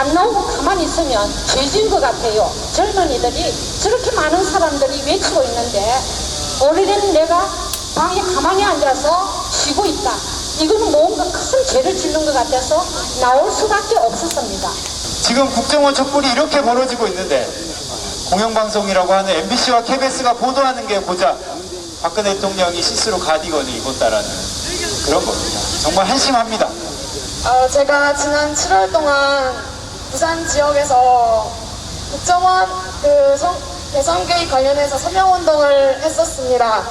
안 나오고 가만히 있으면 죄진 것 같아요. 젊은이들이 저렇게 많은 사람들이 외치고 있는데 오래된 내가 방에 가만히 앉아서 쉬고 있다. 이거는 뭔가 큰 죄를 짓는 것 같아서 나올 수밖에 없었습니다. 지금 국정원 촛불이 이렇게 벌어지고 있는데 공영방송이라고 하는 MBC와 KBS가 보도하는 게 고작 박근혜 대통령이 실수로 가디건을 입었다라는 그런 겁니다. 정말 한심합니다. 어, 제가 지난 7월 동안 부산 지역에서 국정원 그 성- 대선 개입 관련해서 서명 운동을 했었습니다.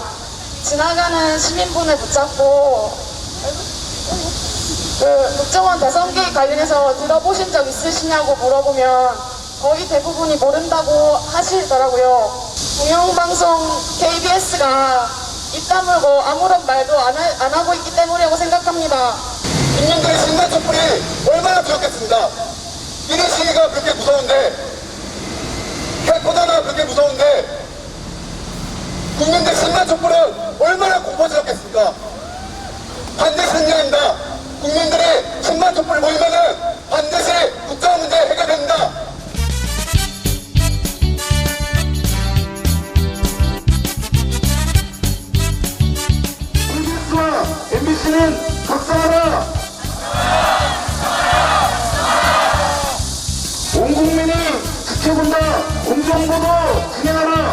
지나가는 시민분을 붙잡고 그 국정원 대선 개입 관련해서 들어보신 적 있으시냐고 물어보면 거의 대부분이 모른다고 하시더라고요. 공영방송 KBS가 입 다물고 아무런 말도 안, 하, 안 하고 있기 때문이라고 생각합니다. 국민들의 신나 촛불이 얼마나 두렵겠습니다. 이리 시위가 그렇게 무서운데, 캐코다가 그렇 게 무서운데, 국민들 신나 촛불은 얼마나 공포스럽겠습니까? 반드시 승리합니다. 국민들의 신나 촛불 모이면은 반드시 국정 문제 해결됩니다. MBC는 각성하라! 온 국민이 지켜본다! 정부도 그야말로